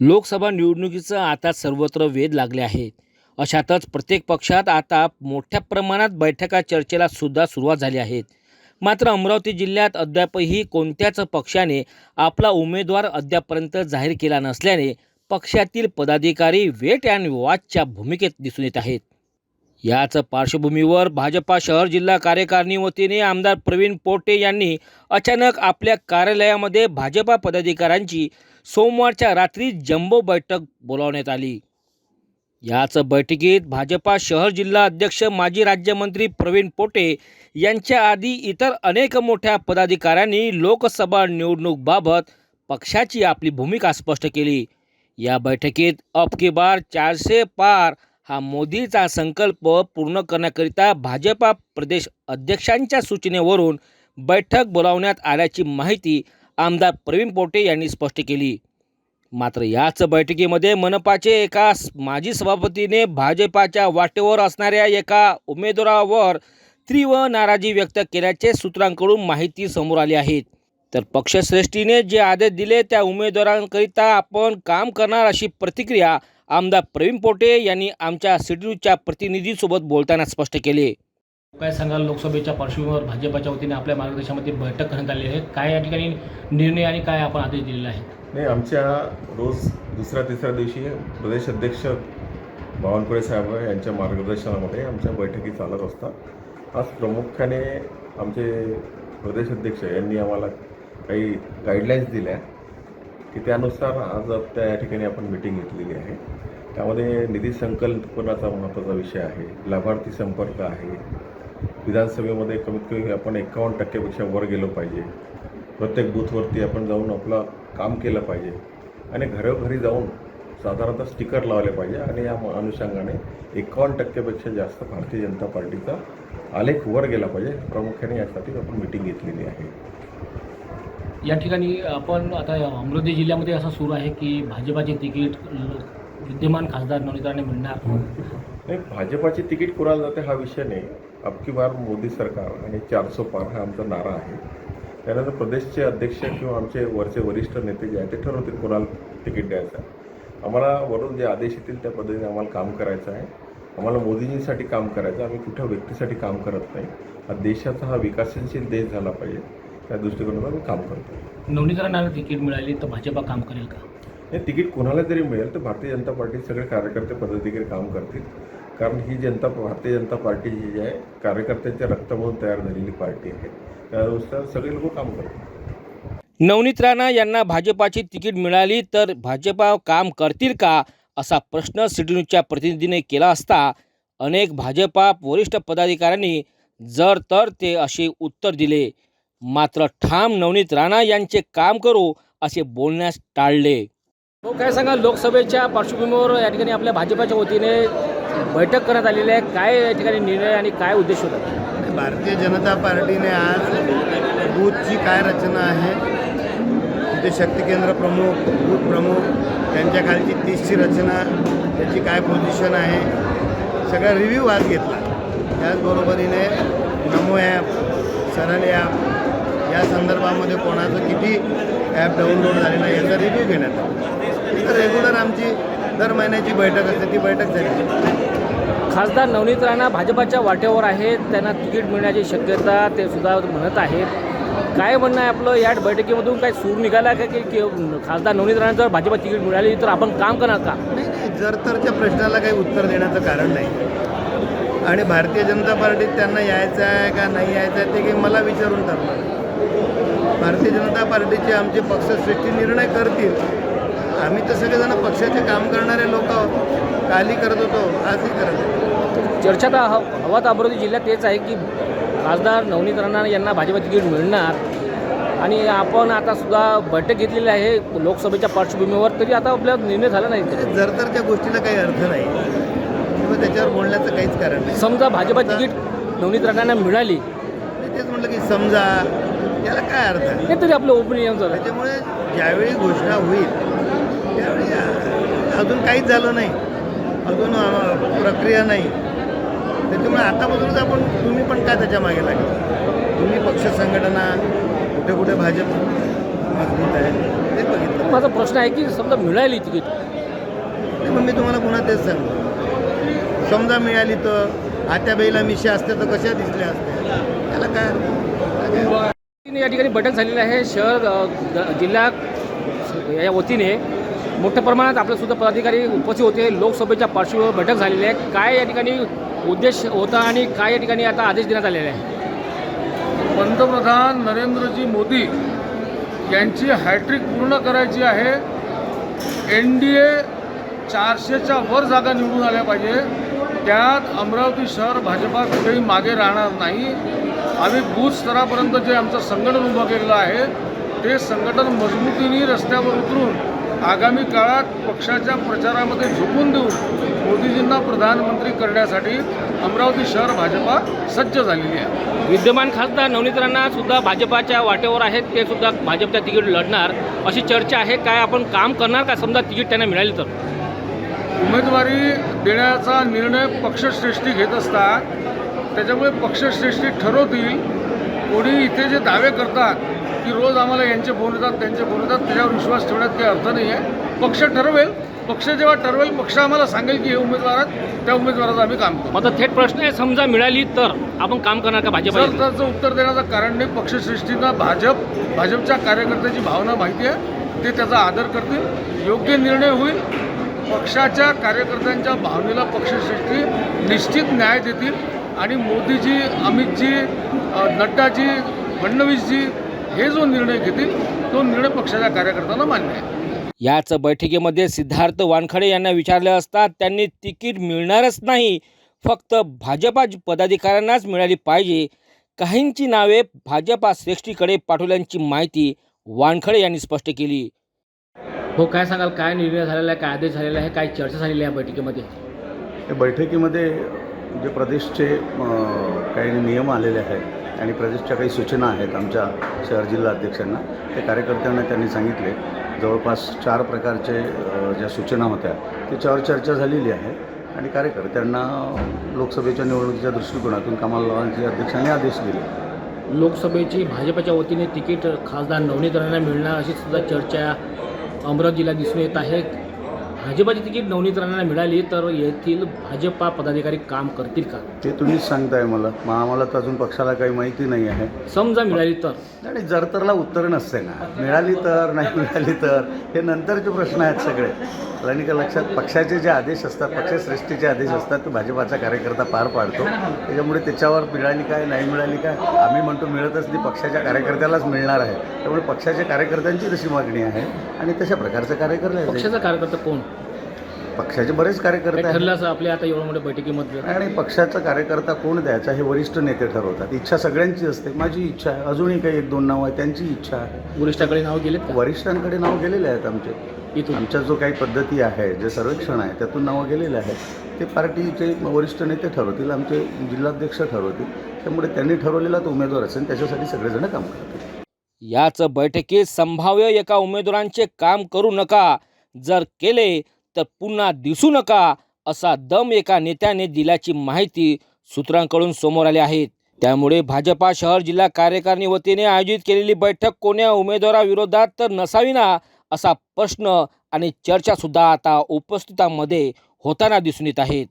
लोकसभा निवडणुकीचं आता सर्वत्र वेध लागले आहेत अशातच प्रत्येक पक्षात आता मोठ्या प्रमाणात बैठका चर्चेला सुद्धा सुरुवात झाली आहेत. मात्र अमरावती जिल्ह्यात अद्यापही कोणत्याच पक्षाने आपला उमेदवार अद्यापर्यंत जाहीर केला नसल्याने पक्षातील पदाधिकारी वेट अँड वॉचच्या भूमिकेत दिसून येत आहेत. याच पार्श्वभूमीवर भाजपा शहर जिल्हा कार्यकारिणी वतीने आमदार प्रवीण पोटे यांनी अचानक आपल्या कार्यालयामध्ये भाजपा पदाधिकाऱ्यांची सोमवारच्या रात्री जम्बो बैठक बोलावण्यात आली. याच बैठकीत भाजपा शहर जिल्हा अध्यक्ष माजी राज्यमंत्री प्रवीण पोटे यांच्या आधी इतर अनेक मोठ्या पदाधिकाऱ्यांनी लोकसभा निवडणूकबाबत पक्षाची आपली भूमिका स्पष्ट केली. या बैठकीत अब की बार चारशे पार हा मोदीचा संकल्प पूर्ण करण्याकरिता भाजपा प्रदेश अध्यक्षांच्या सूचनेवरून बैठक बोलावण्यात आल्याची माहिती आमदार प्रवीण पोटे यांनी स्पष्ट केली. मात्र याच बैठकीमध्ये मनपाचे एका माजी सभापतीने भाजपाच्या वाटेवर असणाऱ्या एका उमेदवारावर तीव्र नाराजी व्यक्त केल्याचे सूत्रांकडून माहिती समोर आली आहे. तर पक्षश्रेष्ठीने जे आदेश दिले त्या उमेदवारांकरिता आपण काम करणार अशी प्रतिक्रिया आमदार प्रवीण पोटे यांनी आमच्या सिडूच्या प्रतिनिधीसोबत बोलताना स्पष्ट केले. काय सांगाल लोकसभेच्या पार्श्वभूमीवर भाजपाच्या वतीने आपल्या मार्गदर्शनामध्ये बैठक करण्यात आली आहे? काय या ठिकाणी निर्णय आणि काय आपण आदेश दिलेला आहे? नाही आमच्या रोज दुसऱ्या तिसऱ्या दिवशी प्रदेश अध्यक्ष बावनकुळे साहेब यांच्या मार्गदर्शनामध्ये आमच्या बैठकी चालत असतात. आज प्रामुख्याने आमचे प्रदेश अध्यक्ष यांनी आम्हाला काही गाईडलाईन्स दिल्या की त्यानुसार आज त्या या ठिकाणी आपण मिटिंग घेतलेली आहे. त्यामध्ये निधी संकल्पनाचा महत्त्वाचा विषय आहे. लाभार्थी संपर्क आहे. विधानसभेमध्ये कमीत कमी आपण एकावन्न टक्क्यापेक्षा वर गेलो पाहिजे. प्रत्येक बूथवरती आपण जाऊन आपलं काम केलं पाहिजे. आणि घरोघरी जाऊन साधारणतः स्टिकर लावले पाहिजे आणि या अनुषंगाने एकावन्न टक्क्यापेक्षा जास्त भारतीय जनता पार्टीचा आलेख वर गेला पाहिजे. प्रामुख्याने यासाठी आपण मिटिंग घेतलेली आहे. या ठिकाणी आपण आता अमरावती जिल्ह्यामध्ये असं सुरू आहे की भाजपाचे तिकीट विद्यमान खासदार नवनीताने मिळणार. नाही भाजपाची तिकीट कोणाला जाते हा विषय नाही. अबकी बार मोदी सरकार आणि चारसो पार हा आमचा नारा आहे. त्यानंतर प्रदेशचे अध्यक्ष किंवा आमचे वरचे वरिष्ठ नेते जे आहेत ते ठरवतील कोणाला तिकीट द्यायचं आहे. आम्हाला वरून जे आदेश येतील त्या पद्धतीने आम्हाला काम करायचं आहे. आम्हाला मोदीजींसाठी काम करायचं आहे. आम्ही कुठल्या व्यक्तीसाठी काम करत नाही. हा देशाचा हा विकसनशील देश झाला पाहिजे. त्या दृष्टिकोनातून आम्ही काम करतो. नवनीतांना तिकीट मिळाली तर भाजपा काम करेल का? हे तिकीट कोणाला जरी मिळेल तर भारतीय जनता पार्टी सगळे कार्यकर्ते पद्धतीने काम करतील. कारण ही जनता भारतीय जनता पार्टी जी आहे कार्यकर्त्यांच्या रक्तामधून तयार झालेली पार्टी आहे. त्यानुसार सगळे लोक काम करतील नवनीत राणा यांना भाजपाची तिकीट मिळाली तर भाजपा काम करतील का असा प्रश्न सिडनीच्या प्रतिनिधीने केला असता अनेक भाजपा वरिष्ठ पदाधिकाऱ्यांनी जर तर ते असे उत्तर दिले. मात्र ठाम नवनीत राणा यांचे काम करू असे बोलण्यास टाळले. हो काय सांगा लोकसभेच्या पार्श्वभूमीवर या ठिकाणी आपल्या भाजपाच्या वतीने बैठक करण्यात आलेली आहे. काय या ठिकाणी निर्णय आणि काय उद्देश होता? भारतीय जनता पार्टीने आज बूथची काय रचना आहे? तिथे शक्ती केंद्र प्रमुख बूथ प्रमुख त्यांच्या खालची तीसची रचना त्याची काय पोझिशन आहे? सगळा रिव्ह्यू आज घेतला. त्याचबरोबरीने नमो ॲप सरल ॲप या संदर्भामध्ये कोणाचं किती ॲप डाउनलोड झालेलं आहे याचा रिव्ह्यू घेण्यात आला. रेग्युलर आमची दर महिन्याची बैठक असते ती बैठक झाली. खासदार नवनीत राणा भाजपाच्या वाटेवर आहेत त्यांना तिकीट मिळण्याची शक्यता ते सुद्धा म्हणत आहेत. काय म्हणणं आहे आपलं? या बैठकीमधून काय सूर निघाला का की खासदार नवनीत राणा जर भाजपा तिकीट मिळाली तर आपण काम करणार का? नाही नाही जर तरच्या प्रश्नाला काही उत्तर देण्याचं कारण नाही. आणि भारतीय जनता पार्टीत त्यांना यायचं आहे का नाही यायचं आहे ते काही मला विचारून ठरणार भारतीय जनता पार्टीचे आमचे पक्षश्रेष्ठी निर्णय करतील आम्ही तर सगळेजण पक्षाचे काम करणारे लोक आहोत. काली करत होतो आजही करत चर्चा तर ह- हवा तर अमरावती जिल्ह्यात तेच आहे की खासदार नवनीत राणा यांना भाजपा तिकीट मिळणार. आणि आपण आता सुद्धा बैठक घेतलेली आहे लोकसभेच्या पार्श्वभूमीवर तरी आता आपला निर्णय झाला नाही. जर तरच्या गोष्टीला काही अर्थ नाही. किंवा त्याच्यावर बोलण्याचं काहीच कारण नाही. समजा भाजपा तिकीट नवनीत राणांना मिळाली. तेच म्हटलं की समजा याला काय अर्थ आहे? हे तरी आपलं ओपिनियन झालं त्याच्यामुळे ज्यावेळी घोषणा होईल अजून काहीच झालं नाही. अजून प्रक्रिया नाही. त्याच्यामुळे आतापासूनच आपण तुम्ही पण काय त्याच्यामागे लागेल? तुम्ही पक्ष संघटना कुठे कुठे भाजप मजबूत आहे ते बघितलं. माझा प्रश्न आहे की समजा मिळाली तिकीट. नाही मग मी तुम्हाला पुन्हा तेच सांगतो. समजा मिळाली तर आत्याबाईला मिशा असते तर कशा दिसल्या असत्या? त्याला काय या ठिकाणी बैठक झालेली आहे. शहर जिल्हा या वतीने मोठ्या प्रमाणात आपलेसुद्धा पदाधिकारी उपस्थित होते. लोकसभेच्या पार्श्वभूमीवर बैठक झालेली आहे. काय या ठिकाणी उद्देश होता आणि काय या ठिकाणी आता आदेश देण्यात आलेले आहे? पंतप्रधान नरेंद्रजी मोदी यांची हॅट्रिक पूर्ण करायची आहे. एन डी ए चारशेच्या वर जागा निवडून आल्या पाहिजे. त्यात अमरावती शहर भाजपा कुठेही मागे राहणार नाही. आम्ही बूथ स्तरापर्यंत जे आमचं संघटन उभं केलेलं आहे ते संघटन मजबूतीने रस्त्यावर उतरून आगामी काळात पक्षाच्या प्रचारामध्ये झोकून देऊन मोदीजींना प्रधानमंत्री करण्यासाठी अमरावती शहर भाजपा सज्ज झालेली आहे. विद्यमान खासदार नवनीत राणा सुद्धा भाजपाच्या वाटेवर आहेत ते सुद्धा भाजपच्या तिकीट लढणार अशी चर्चा आहे. काय आपण काम करणार का? समजा तिकीट त्यांना मिळाली तर. उमेदवारी देण्याचा निर्णय पक्षश्रेष्ठी घेत असतात त्याच्यामुळे पक्षश्रेष्ठी ठरवतील. कोणी इथे जे दावे करतात की रोज आम्हाला यांचे फोन येतात त्यांचे फोन येतात त्याच्यावर विश्वास ठेवण्यात काही अर्थ नाही आहे पक्ष ठरवेल. पक्ष जेव्हा ठरवेल पक्ष आम्हाला सांगेल की हे उमेदवार आहेत त्या उमेदवाराचं आम्ही काम करू. माझा थेट प्रश्न आहे समजा मिळाली तर आपण काम करणार का भाजपा सर त्याचं उत्तर देण्याचं कारण नाही पक्षश्रेष्ठींना भाजप भाजपच्या कार्यकर्त्याची भावना माहिती आहे ते त्याचा आदर करतील योग्य निर्णय होईल. पक्षाच्या कार्यकर्त्यांच्या भावनेला पक्षश्रेष्ठी निश्चित न्याय देतील. आणि मोदीजी अमितजी नड्डाजी फडणवीसजी हे जो निर्णय घेतील तो निर्णय पक्षाच्या कार्यकर्त्यांना मान्य आहे. याच बैठकीमध्ये सिद्धार्थ वानखडे यांना विचारले असता त्यांनी तिकीट मिळणारच नाही. फक्त भाजपा पदाधिकाऱ्यांनाच मिळाली पाहिजे. काहींची नावे भाजपा श्रेष्ठीकडे पाठवल्याची माहिती वानखडे यांनी स्पष्ट केली. हो काय सांगाल? काय निर्णय झालेला आहे? काय आदेश झालेला आहे? काय चर्चा झालेली आहे या बैठकीमध्ये? या बैठकीमध्ये जे प्रदेशचे अ, काही नियम आलेले आहेत आणि प्रदेशच्या काही सूचना आहेत आमच्या शहर जिल्हा अध्यक्षांना. ते कार्यकर्त्यांना त्यांनी सांगितले. जवळपास चार प्रकारचे ज्या सूचना होत्या त्याच्यावर चर्चा झालेली आहे. आणि कार्यकर्त्यांना लोकसभेच्या निवडणुकीच्या दृष्टिकोनातून कमाल लावण्याचे अध्यक्षांनी आदेश दिले. लोकसभेची भाजपच्या वतीने तिकीट खासदार नवनीत राणा मिळणार अशी सुद्धा चर्चा अमरावतीला दिसून येत आहे. भाजपाची तिकीट नवनीत राणांना मिळाली तर येथील भाजपा पदाधिकारी काम करतील का? ते तुम्हीच सांगताय मला. मग आम्हाला तर अजून पक्षाला काही माहिती नाही आहे. समजा मिळाली तर? आणि जर तरला उत्तर नसते ना. मिळाली तर नाही मिळाली तर हे नंतरचे प्रश्न आहेत सगळे. आणि का लक्षात पक्षाचे जे आदेश असतात पक्षश्रेष्ठीचे आदेश असतात ते भाजपाचा कार्यकर्ता पार पाडतो. त्याच्यामुळे त्याच्यावर मिळाली काय नाही मिळाली काय आम्ही म्हणतो मिळतच नाही पक्षाच्या कार्यकर्त्यालाच मिळणार आहे. त्यामुळे पक्षाच्या कार्यकर्त्यांची तशी मागणी आहे आणि तशा प्रकारचे कार्यकर्ते आहेत. पक्षाचा कार्यकर्ता कोण? पक्षाचे बरेच कार्यकर्ते आहेत ठरलं असं आपल्या आता एवढ्या मोठ्या बैठकीमध्ये? आणि पक्षाचा कार्यकर्ता कोण द्यायचा हे वरिष्ठ नेते ठरवतात. इच्छा सगळ्यांची असते. माझी इच्छा आहे. अजूनही काही एक दोन नाव आहे त्यांची इच्छा आहे. वरिष्ठाकडे नाव गेलेत का? वरिष्ठांकडे नाव गेलेले आहेत आमचे. इथून? आमच्या जो काही पद्धती आहे जे सर्वेक्षण आहे त्यातून नावं गेलेले आहेत. ते पार्टीचे वरिष्ठ नेते ठरवतील आमचे जिल्हाध्यक्ष ठरवतील. त्यामुळे त्यांनी ठरवलेला तो उमेदवार असेल. त्याच्यासाठी सगळेजण काम करतील. याच बैठकीत संभाव्य एका उमेदवारांचे काम करू नका. जर केले तर पुन्हा दिसू नका असा दम एका नेत्याने दिल्याची माहिती सूत्रांकडून समोर आली आहे. त्यामुळे भाजपा शहर जिल्हा कार्यकारिणी वतीने आयोजित केलेली बैठक कोण्या उमेदवाराविरोधात तर नसावी ना असा प्रश्न आणि चर्चासुद्धा आता उपस्थितांमध्ये होताना दिसून येत आहेत.